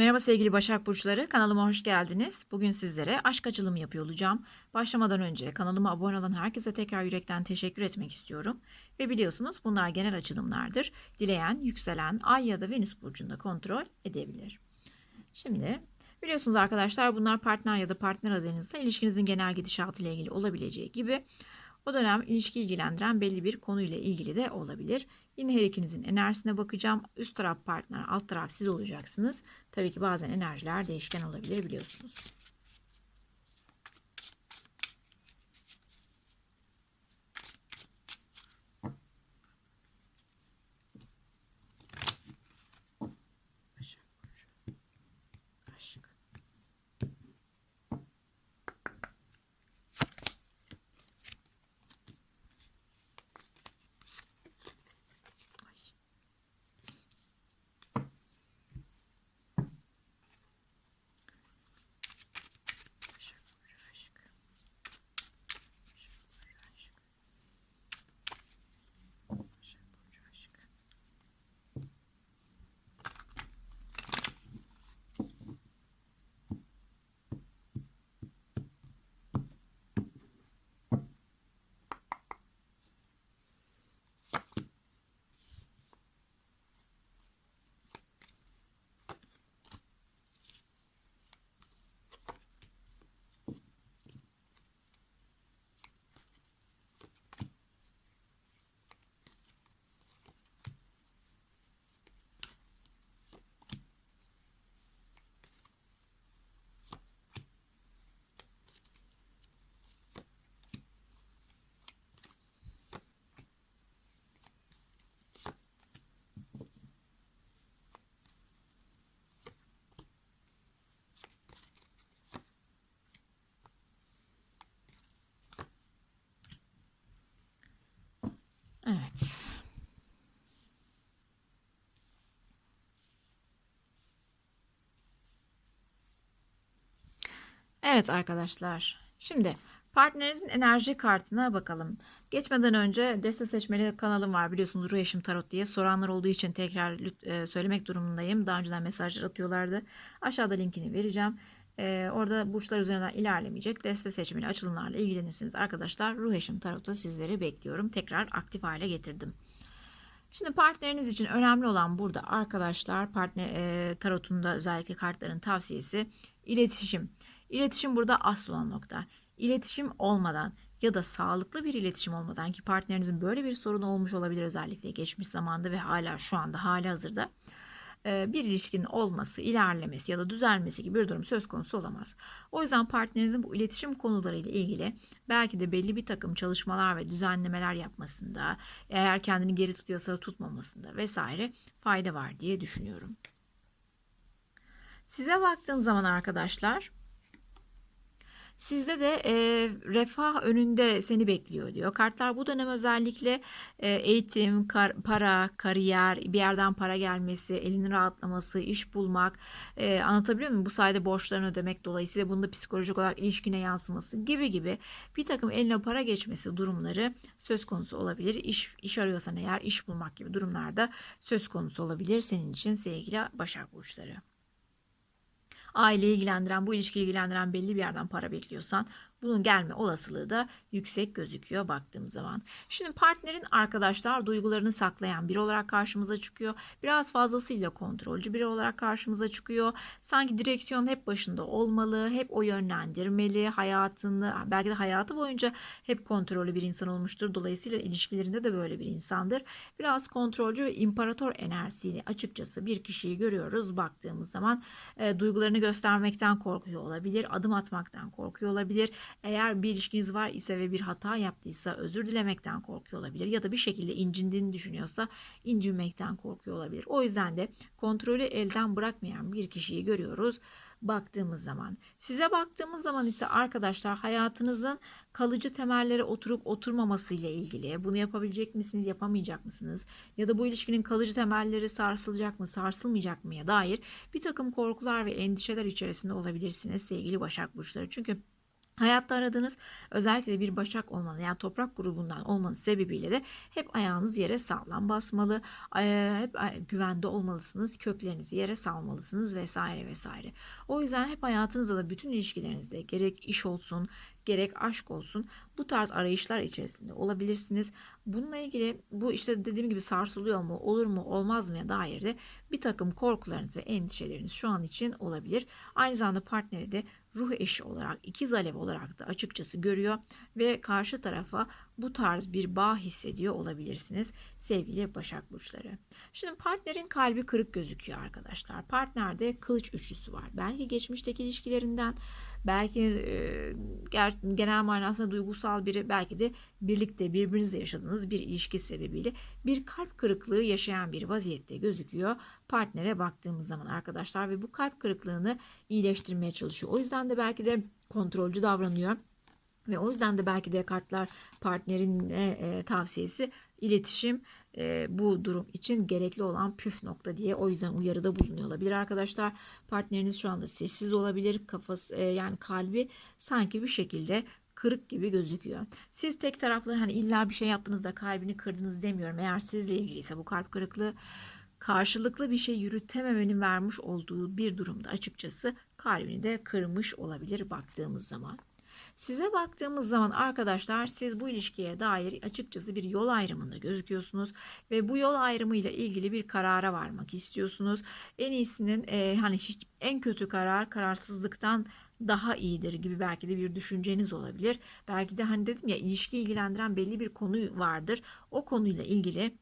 Merhaba sevgili Başak Burçları, kanalıma hoş geldiniz. Bugün sizlere aşk açılımı yapıyor olacağım. Başlamadan önce kanalıma abone olan herkese tekrar yürekten teşekkür etmek istiyorum. Ve biliyorsunuz bunlar genel açılımlardır. Dileyen, yükselen, ay ya da venüs burcunda kontrol edebilir. Şimdi biliyorsunuz arkadaşlar bunlar partner ya da partner adayınızla ilişkinizin genel gidişatı ile ilgili olabileceği gibi o dönem ilişki ilgilendiren belli bir konuyla ilgili de olabilir. Yine her ikinizin enerjisine bakacağım. Üst taraf partner, alt taraf siz olacaksınız. Tabii ki bazen enerjiler değişken olabilir biliyorsunuz. Başak Burcu. Aşk. Ay. Başak Burcu aşk. Başak Burcu aşk. Başak Burcu aşk. Evet. Evet arkadaşlar. Şimdi partnerinizin enerji kartına bakalım. Geçmeden önce deste seçmeli kanalım var biliyorsunuz Ruh Eşim Tarot diye. Soranlar olduğu için tekrar e, söylemek durumundayım. Daha önceden mesajlar atıyorlardı. Aşağıda linkini vereceğim. E, orada burçlar üzerinden ilerlemeyecek deste seçmeli açılımlarla ilgilenirsiniz arkadaşlar. Ruh Eşim Tarot'ta sizleri bekliyorum. Tekrar aktif hale getirdim. Şimdi partneriniz için önemli olan burada arkadaşlar partner e, tarotunda özellikle kartların tavsiyesi iletişim. İletişim burada asıl olan nokta. İletişim olmadan ya da sağlıklı bir iletişim olmadan ki partnerinizin böyle bir sorunu olmuş olabilir özellikle geçmiş zamanda ve hala şu anda hali hazırda bir ilişkinin olması, ilerlemesi ya da düzelmesi gibi bir durum söz konusu olamaz. O yüzden partnerinizin bu iletişim konularıyla ilgili belki de belli bir takım çalışmalar ve düzenlemeler yapmasında, eğer kendini geri tutuyorsa tutmamasında vesaire fayda var diye düşünüyorum. Size baktığım zaman arkadaşlar Sizde de e, refah önünde seni bekliyor diyor. Kartlar bu dönem özellikle e, eğitim, kar- para, kariyer, bir yerden para gelmesi, elinin rahatlaması, iş bulmak, e, anlatabiliyor muyum? Bu sayede borçlarını ödemek dolayısıyla bunda psikolojik olarak ilişkine yansıması gibi gibi bir takım eline para geçmesi durumları söz konusu olabilir. İş, iş arıyorsan eğer iş bulmak gibi durumlarda söz konusu olabilir senin için sevgili Başak Burçları aileyi ilgilendiren, bu ilişkiyi ilgilendiren belli bir yerden para bekliyorsan bunun gelme olasılığı da yüksek gözüküyor baktığım zaman. Şimdi partnerin arkadaşlar duygularını saklayan biri olarak karşımıza çıkıyor. Biraz fazlasıyla kontrolcü biri olarak karşımıza çıkıyor. Sanki direksiyon hep başında olmalı, hep o yönlendirmeli, hayatını belki de hayatı boyunca hep kontrollü bir insan olmuştur. Dolayısıyla ilişkilerinde de böyle bir insandır. Biraz kontrolcü ve imparator enerjisiyle açıkçası bir kişiyi görüyoruz baktığımız zaman. E, duygularını göstermekten korkuyor olabilir, adım atmaktan korkuyor olabilir. Eğer bir ilişkiniz var ise ve bir hata yaptıysa özür dilemekten korkuyor olabilir ya da bir şekilde incindiğini düşünüyorsa incinmekten korkuyor olabilir. O yüzden de kontrolü elden bırakmayan bir kişiyi görüyoruz baktığımız zaman. Size baktığımız zaman ise arkadaşlar hayatınızın kalıcı temellere oturup oturmaması ile ilgili bunu yapabilecek misiniz, yapamayacak mısınız? Ya da bu ilişkinin kalıcı temelleri sarsılacak mı, sarsılmayacak mıya dair bir takım korkular ve endişeler içerisinde olabilirsiniz sevgili Başak Burçları. Çünkü Hayatta aradığınız özellikle bir başak olmanın yani toprak grubundan olmanın sebebiyle de hep ayağınız yere sağlam basmalı, hep güvende olmalısınız, köklerinizi yere salmalısınız vesaire vesaire. O yüzden hep hayatınızda da bütün ilişkilerinizde gerek iş olsun, gerek aşk olsun bu tarz arayışlar içerisinde olabilirsiniz. Bununla ilgili bu işte dediğim gibi sarsılıyor mu, olur mu, olmaz mı dair de bir takım korkularınız ve endişeleriniz şu an için olabilir. Aynı zamanda partneri de ruh eşi olarak, ikiz alev olarak da açıkçası görüyor ve karşı tarafa bu tarz bir bağ hissediyor olabilirsiniz sevgili Başak Burçları. Şimdi partnerin kalbi kırık gözüküyor arkadaşlar. Partnerde kılıç üçlüsü var. Belki geçmişteki ilişkilerinden, belki e, genel manasında duygusal biri, belki de birlikte birbirinizle yaşadığınız bir ilişki sebebiyle bir kalp kırıklığı yaşayan bir vaziyette gözüküyor. Partnere baktığımız zaman arkadaşlar ve bu kalp kırıklığını iyileştirmeye çalışıyor. O yüzden de belki de kontrolcü davranıyor. Ve o yüzden de belki de kartlar partnerin e, tavsiyesi iletişim e, bu durum için gerekli olan püf nokta diye o yüzden uyarıda bulunuyor olabilir arkadaşlar. Partneriniz şu anda sessiz olabilir. Kafası e, yani kalbi sanki bir şekilde kırık gibi gözüküyor. Siz tek taraflı hani illa bir şey yaptığınızda kalbini kırdınız demiyorum. Eğer sizle ilgiliyse bu kalp kırıklığı karşılıklı bir şey yürütememenin vermiş olduğu bir durumda açıkçası kalbini de kırmış olabilir baktığımız zaman. Size baktığımız zaman arkadaşlar siz bu ilişkiye dair açıkçası bir yol ayrımında gözüküyorsunuz ve bu yol ayrımı ile ilgili bir karara varmak istiyorsunuz. En iyisinin e, hani hiç en kötü karar kararsızlıktan daha iyidir gibi belki de bir düşünceniz olabilir. Belki de hani dedim ya ilişki ilgilendiren belli bir konu vardır. O konuyla ilgili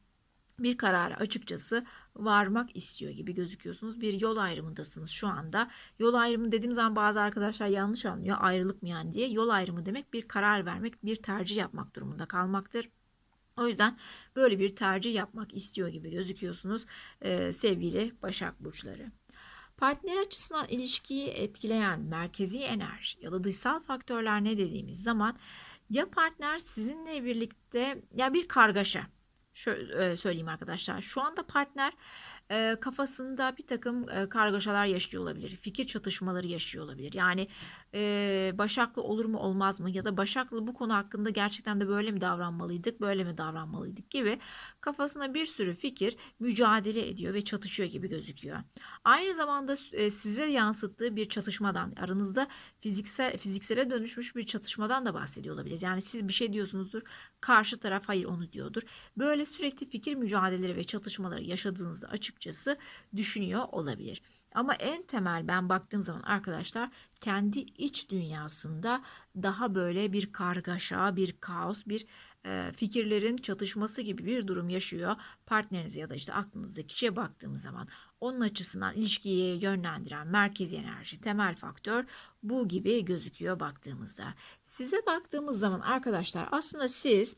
bir karara açıkçası varmak istiyor gibi gözüküyorsunuz. Bir yol ayrımındasınız şu anda. Yol ayrımı dediğim zaman bazı arkadaşlar yanlış anlıyor. Ayrılık mı yani diye. Yol ayrımı demek bir karar vermek, bir tercih yapmak durumunda kalmaktır. O yüzden böyle bir tercih yapmak istiyor gibi gözüküyorsunuz ee, sevgili Başak Burçları. Partner açısından ilişkiyi etkileyen merkezi enerji ya da dışsal faktörler ne dediğimiz zaman ya partner sizinle birlikte ya bir kargaşa Şöyle söyleyeyim arkadaşlar. Şu anda partner e, kafasında bir takım e, kargaşalar yaşıyor olabilir. Fikir çatışmaları yaşıyor olabilir. Yani e, Başaklı olur mu olmaz mı ya da Başaklı bu konu hakkında gerçekten de böyle mi davranmalıydık, böyle mi davranmalıydık gibi kafasında bir sürü fikir mücadele ediyor ve çatışıyor gibi gözüküyor. Aynı zamanda e, size yansıttığı bir çatışmadan, aranızda fiziksel fiziksele dönüşmüş bir çatışmadan da bahsediyor olabilir. Yani siz bir şey diyorsunuzdur, karşı taraf hayır onu diyordur. Böyle sürekli fikir mücadeleleri ve çatışmaları yaşadığınızda açıkçası düşünüyor olabilir. Ama en temel ben baktığım zaman arkadaşlar kendi iç dünyasında daha böyle bir kargaşa, bir kaos, bir e, fikirlerin çatışması gibi bir durum yaşıyor. Partnerinize ya da işte aklınızdaki kişiye baktığımız zaman onun açısından ilişkiyi yönlendiren merkezi enerji, temel faktör bu gibi gözüküyor baktığımızda. Size baktığımız zaman arkadaşlar aslında siz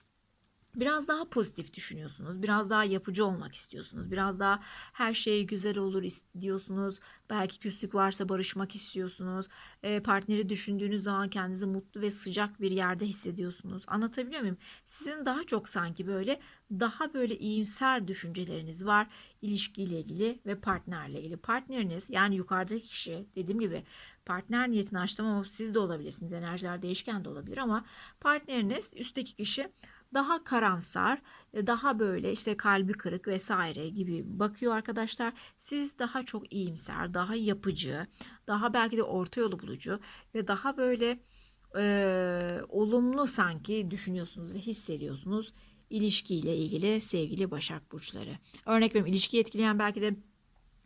Biraz daha pozitif düşünüyorsunuz. Biraz daha yapıcı olmak istiyorsunuz. Biraz daha her şey güzel olur istiyorsunuz. Belki küslük varsa barışmak istiyorsunuz. E, partneri düşündüğünüz zaman kendinizi mutlu ve sıcak bir yerde hissediyorsunuz. Anlatabiliyor muyum? Sizin daha çok sanki böyle daha böyle iyimser düşünceleriniz var ilişkiyle ilgili ve partnerle ilgili. Partneriniz yani yukarıdaki kişi dediğim gibi partner niyetini açtım ama siz de olabilirsiniz. Enerjiler değişken de olabilir ama partneriniz üstteki kişi daha karamsar, e, daha böyle işte kalbi kırık vesaire gibi bakıyor arkadaşlar. Siz daha çok iyimser, daha yapıcı, daha belki de orta yolu bulucu ve daha böyle e, olumlu sanki düşünüyorsunuz ve hissediyorsunuz ilişkiyle ilgili sevgili Başak Burçları. Örnek veriyorum ilişkiyi etkileyen belki de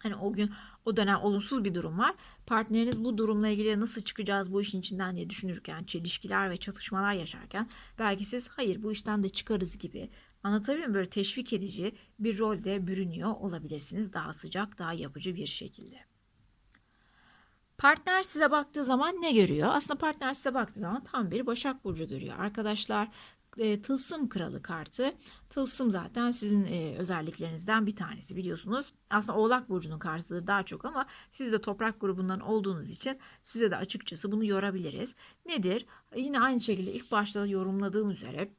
Hani o gün o dönem olumsuz bir durum var. Partneriniz bu durumla ilgili nasıl çıkacağız bu işin içinden diye düşünürken, çelişkiler ve çatışmalar yaşarken belki siz hayır bu işten de çıkarız gibi anlatabiliyor muyum? Böyle teşvik edici bir rolde bürünüyor olabilirsiniz daha sıcak, daha yapıcı bir şekilde. Partner size baktığı zaman ne görüyor? Aslında partner size baktığı zaman tam bir Başak Burcu görüyor. Arkadaşlar e, Tılsım Kralı kartı. Tılsım zaten sizin e, özelliklerinizden bir tanesi biliyorsunuz. Aslında Oğlak Burcu'nun kartıdır daha çok ama siz de toprak grubundan olduğunuz için size de açıkçası bunu yorabiliriz. Nedir? Yine aynı şekilde ilk başta yorumladığım üzere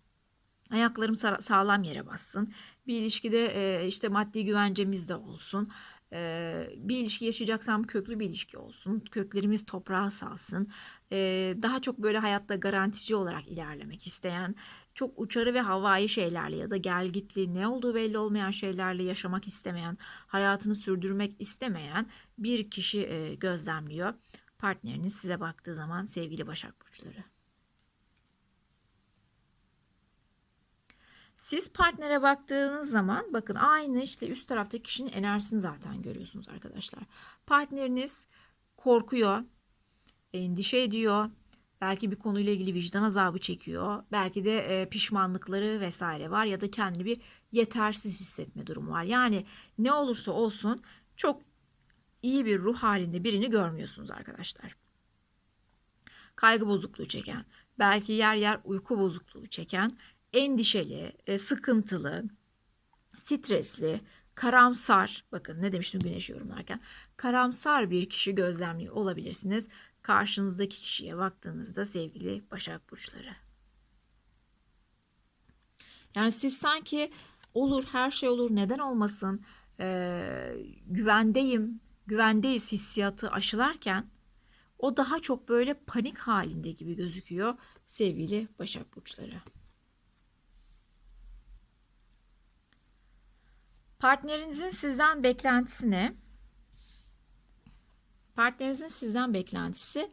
Ayaklarım sağlam yere bassın. Bir ilişkide e, işte maddi güvencemiz de olsun. Ee, bir ilişki yaşayacaksam köklü bir ilişki olsun. Köklerimiz toprağa salsın. Ee, daha çok böyle hayatta garantici olarak ilerlemek isteyen, çok uçarı ve havai şeylerle ya da gelgitli, ne olduğu belli olmayan şeylerle yaşamak istemeyen, hayatını sürdürmek istemeyen bir kişi e, gözlemliyor. Partneriniz size baktığı zaman sevgili Başak Burçları. Siz partnere baktığınız zaman bakın aynı işte üst taraftaki kişinin enerjisini zaten görüyorsunuz arkadaşlar. Partneriniz korkuyor, endişe ediyor, belki bir konuyla ilgili vicdan azabı çekiyor, belki de e, pişmanlıkları vesaire var ya da kendini bir yetersiz hissetme durumu var. Yani ne olursa olsun çok iyi bir ruh halinde birini görmüyorsunuz arkadaşlar. Kaygı bozukluğu çeken, belki yer yer uyku bozukluğu çeken endişeli, e, sıkıntılı, stresli, karamsar, bakın ne demiştim güneş yorumlarken, karamsar bir kişi gözlemliyor olabilirsiniz. Karşınızdaki kişiye baktığınızda sevgili Başak Burçları. Yani siz sanki olur her şey olur neden olmasın ee, güvendeyim güvendeyiz hissiyatı aşılarken o daha çok böyle panik halinde gibi gözüküyor sevgili Başak Burçları. Partnerinizin sizden beklentisi ne? Partnerinizin sizden beklentisi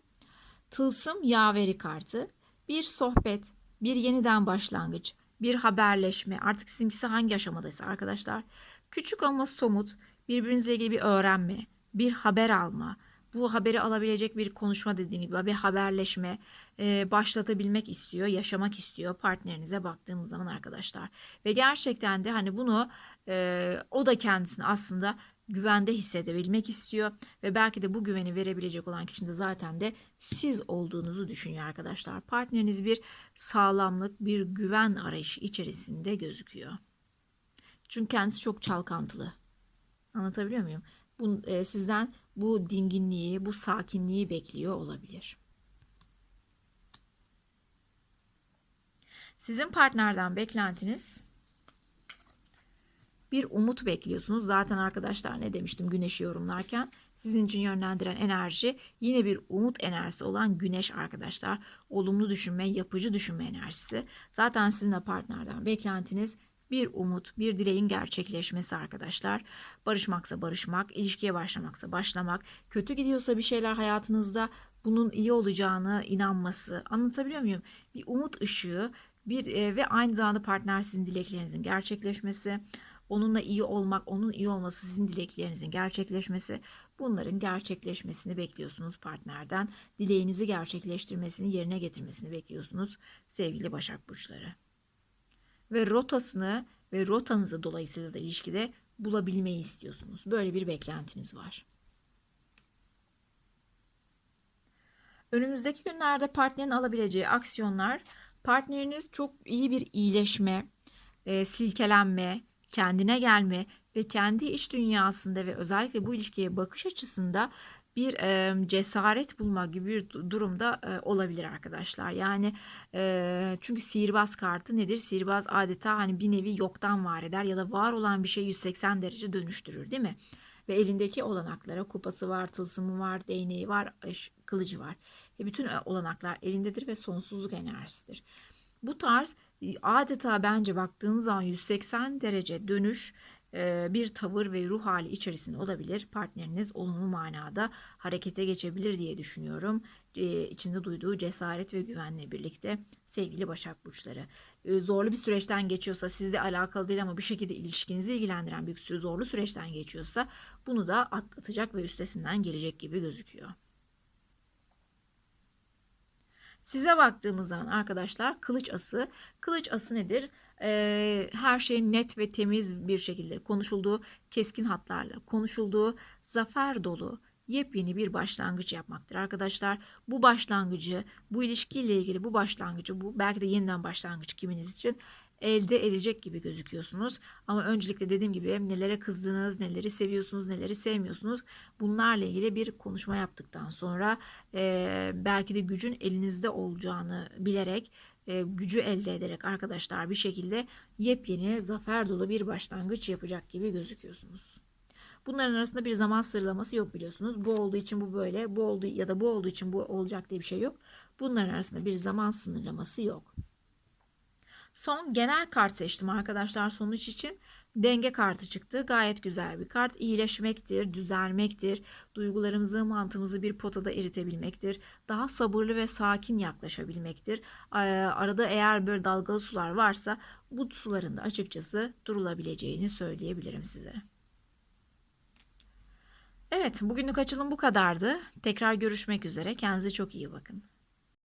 tılsım yaveri kartı, bir sohbet, bir yeniden başlangıç, bir haberleşme. Artık sizinkisi hangi aşamadaysa arkadaşlar. Küçük ama somut, birbirinizle ilgili bir öğrenme, bir haber alma, bu haberi alabilecek bir konuşma dediğim gibi bir haberleşme e, başlatabilmek istiyor, yaşamak istiyor partnerinize baktığımız zaman arkadaşlar. Ve gerçekten de hani bunu e, o da kendisini aslında güvende hissedebilmek istiyor ve belki de bu güveni verebilecek olan kişinin de zaten de siz olduğunuzu düşünüyor arkadaşlar. Partneriniz bir sağlamlık, bir güven arayışı içerisinde gözüküyor. Çünkü kendisi çok çalkantılı. Anlatabiliyor muyum? Bu, e, sizden bu dinginliği, bu sakinliği bekliyor olabilir. Sizin partnerden beklentiniz bir umut bekliyorsunuz. Zaten arkadaşlar ne demiştim güneşi yorumlarken sizin için yönlendiren enerji yine bir umut enerjisi olan güneş arkadaşlar. Olumlu düşünme, yapıcı düşünme enerjisi. Zaten sizin de partnerden beklentiniz bir umut, bir dileğin gerçekleşmesi arkadaşlar. Barışmaksa barışmak, ilişkiye başlamaksa başlamak, kötü gidiyorsa bir şeyler hayatınızda bunun iyi olacağını inanması. Anlatabiliyor muyum? Bir umut ışığı, bir e, ve aynı zamanda partner sizin dileklerinizin gerçekleşmesi, onunla iyi olmak, onun iyi olması sizin dileklerinizin gerçekleşmesi. Bunların gerçekleşmesini bekliyorsunuz partnerden. Dileğinizi gerçekleştirmesini, yerine getirmesini bekliyorsunuz sevgili Başak burçları ve rotasını ve rotanızı dolayısıyla da ilişkide bulabilmeyi istiyorsunuz. Böyle bir beklentiniz var. Önümüzdeki günlerde partnerin alabileceği aksiyonlar partneriniz çok iyi bir iyileşme, e, silkelenme, kendine gelme ve kendi iç dünyasında ve özellikle bu ilişkiye bakış açısında bir e, cesaret bulma gibi bir durumda e, olabilir arkadaşlar. Yani e, çünkü sihirbaz kartı nedir? Sihirbaz adeta hani bir nevi yoktan var eder ya da var olan bir şey 180 derece dönüştürür değil mi? Ve elindeki olanaklara kupası var, tılsımı var, değneği var, kılıcı var. Ve bütün olanaklar elindedir ve sonsuzluk enerjisidir. Bu tarz adeta bence baktığınız zaman 180 derece dönüş bir tavır ve ruh hali içerisinde olabilir. Partneriniz olumlu manada harekete geçebilir diye düşünüyorum. İçinde duyduğu cesaret ve güvenle birlikte sevgili Başak Burçları. Zorlu bir süreçten geçiyorsa sizle alakalı değil ama bir şekilde ilişkinizi ilgilendiren bir zorlu süreçten geçiyorsa bunu da atlatacak ve üstesinden gelecek gibi gözüküyor. Size baktığımız zaman arkadaşlar kılıç ası. Kılıç ası nedir? Ee, her şeyin net ve temiz bir şekilde konuşulduğu, keskin hatlarla konuşulduğu, zafer dolu, yepyeni bir başlangıç yapmaktır arkadaşlar. Bu başlangıcı, bu ilişkiyle ilgili bu başlangıcı, bu belki de yeniden başlangıç kiminiz için elde edecek gibi gözüküyorsunuz. Ama öncelikle dediğim gibi nelere kızdınız, neleri seviyorsunuz, neleri sevmiyorsunuz. Bunlarla ilgili bir konuşma yaptıktan sonra e, belki de gücün elinizde olacağını bilerek e, gücü elde ederek arkadaşlar bir şekilde yepyeni zafer dolu bir başlangıç yapacak gibi gözüküyorsunuz. Bunların arasında bir zaman sıralaması yok biliyorsunuz. Bu olduğu için bu böyle, bu olduğu ya da bu olduğu için bu olacak diye bir şey yok. Bunların arasında bir zaman sınırlaması yok. Son genel kart seçtim arkadaşlar sonuç için. Denge kartı çıktı. Gayet güzel bir kart. İyileşmektir, düzelmektir. Duygularımızı, mantığımızı bir potada eritebilmektir. Daha sabırlı ve sakin yaklaşabilmektir. Ee, Arada eğer böyle dalgalı sular varsa bu suların da açıkçası durulabileceğini söyleyebilirim size. Evet, bugünlük açılım bu kadardı. Tekrar görüşmek üzere. Kendinize çok iyi bakın.